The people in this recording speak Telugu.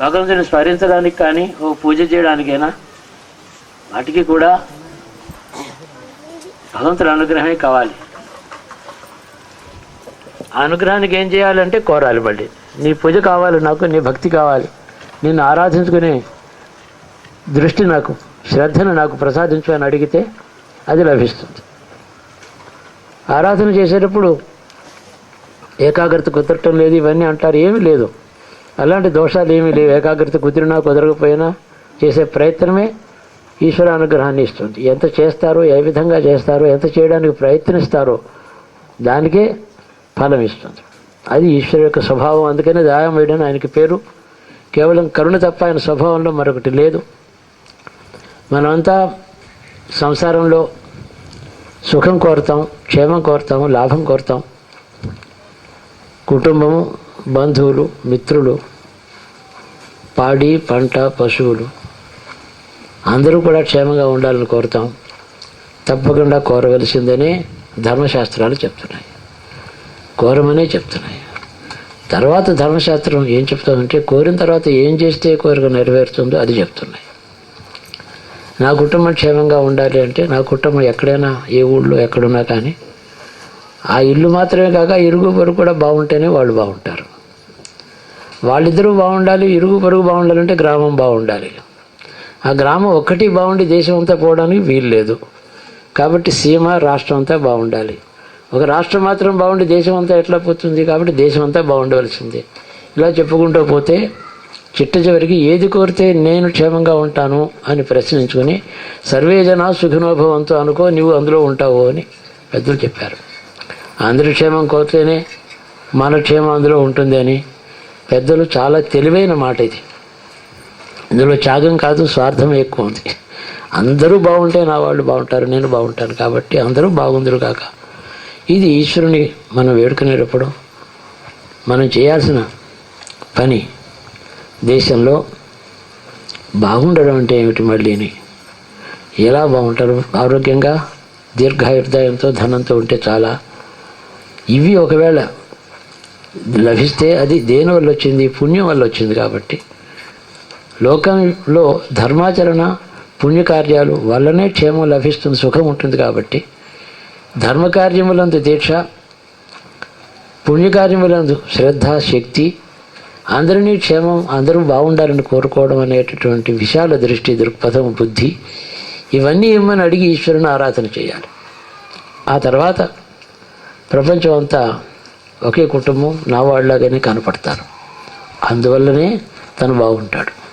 భగవంతుని స్మరించడానికి కానీ ఓ పూజ చేయడానికైనా వాటికి కూడా భగవంతుడి అనుగ్రహమే కావాలి. ఆ అనుగ్రహానికి ఏం చేయాలంటే కోరాలి మళ్ళీ. నీ పూజ కావాలి నాకు నీ భక్తి కావాలి. నిన్ను ఆరాధించుకునే దృష్టి నాకు శ్రద్ధను నాకు ప్రసాదించు అని అడిగితే అది లభిస్తుంది. ఆరాధన చేసేటప్పుడు ఏకాగ్రత కుదరటం లేదు ఇవన్నీ అంటారు ఏమీ లేదు. అలాంటి దోషాలు ఏమీ లేవు. ఏకాగ్రత కుదిరినా కుదరకపోయినా చేసే ప్రయత్నమే ఈశ్వర అనుగ్రహాన్ని ఇస్తుంది. ఎంత చేస్తారో ఏ విధంగా చేస్తారో ఎంత చేయడానికి ప్రయత్నిస్తారో దానికే ఫలం ఇస్తుంది. అది ఈశ్వరు యొక్క స్వభావం. అందుకనే దాయం వేయడం ఆయనకి పేరు. కేవలం కరుణ తప్ప ఆయన స్వభావంలో మరొకటి లేదు. మనమంతా సంసారంలో సుఖం కోరుతాం క్షేమం కోరుతాము లాభం కోరుతాం. కుటుంబము బంధువులు మిత్రులు పాడి పంట పశువులు. అందరూ కూడా క్షేమంగా ఉండాలని కోరుతాం. తప్పకుండా కోరవలసిందనే ధర్మశాస్త్రాలు చెప్తున్నాయి. కోరమనే చెప్తున్నాయి. తర్వాత ధర్మశాస్త్రం ఏం చెప్తామంటే కోరిన తర్వాత ఏం చేస్తే కోరిక నెరవేరుతుందో అది చెప్తున్నాయి. నా కుటుంబం క్షేమంగా ఉండాలి అంటే నా కుటుంబం ఎక్కడైనా ఏ ఊళ్ళో ఎక్కడున్నా కానీ ఆ ఇల్లు మాత్రమే కాక ఇరుగు పొరుగు కూడా బాగుంటేనే వాళ్ళు బాగుంటారు. వాళ్ళిద్దరూ బాగుండాలి ఇరుగు పొరుగు బాగుండాలంటే గ్రామం బాగుండాలి. ఆ గ్రామం ఒక్కటి బాగుండి దేశం అంతా పోవడానికి వీలు లేదు. కాబట్టి సీమ రాష్ట్రం అంతా బాగుండాలి. ఒక రాష్ట్రం మాత్రం బాగుండి దేశం అంతా ఎట్లా పోతుంది? కాబట్టి దేశం అంతా బాగుండవలసిందే. ఇలా చెప్పుకుంటూ పోతే చిట్ట చివరికి ఏది కోరితే నేను క్షేమంగా ఉంటాను అని ప్రశ్నించుకుని సర్వే జన సుఖినోభవంతో అనుకో నువ్వు అందులో ఉంటావు అని పెద్దలు చెప్పారు. అందరి క్షేమం కోరితేనే మన క్షేమం అందులో ఉంటుంది అని పెద్దలు చాలా తెలివైన మాట ఇది. ఇందులో త్యాగం కాదు స్వార్థం ఎక్కువ ఉంది. అందరూ బాగుంటే నా వాళ్ళు బాగుంటారు నేను బాగుంటాను కాబట్టి అందరూ బాగుందరు కాక. ఇది ఈశ్వరుని మనం వేడుకునేటప్పుడు మనం చేయాల్సిన పని. దేశంలో బాగుండడం అంటే ఏమిటి మళ్ళీని ఎలా బాగుంటారు? ఆరోగ్యంగా దీర్ఘాయుర్దాయంతో ధనంతో ఉంటే చాలా. ఇవి ఒకవేళ లభిస్తే అది దేని వల్ల వచ్చింది? పుణ్యం వల్ల వచ్చింది కాబట్టి. లోకంలో ధర్మాచరణ పుణ్యకార్యాలు వల్లనే క్షేమం లభిస్తుంది సుఖం ఉంటుంది కాబట్టి. ధర్మకార్యములందు దీక్ష పుణ్యకార్యములందు శ్రద్ధ శక్తి అందరినీ క్షేమం అందరూ బాగుండాలని కోరుకోవడం అనేటటువంటి విశాల దృష్టి దృక్పథం బుద్ధి ఇవన్నీ ఇమ్మని అడిగి ఈశ్వరుని ఆరాధన చేయాలి. ఆ తర్వాత ప్రపంచం అంతా ఒకే కుటుంబం నా వాళ్ళలాగానే కనపడతారు. అందువల్లనే తను బాగుంటాడు.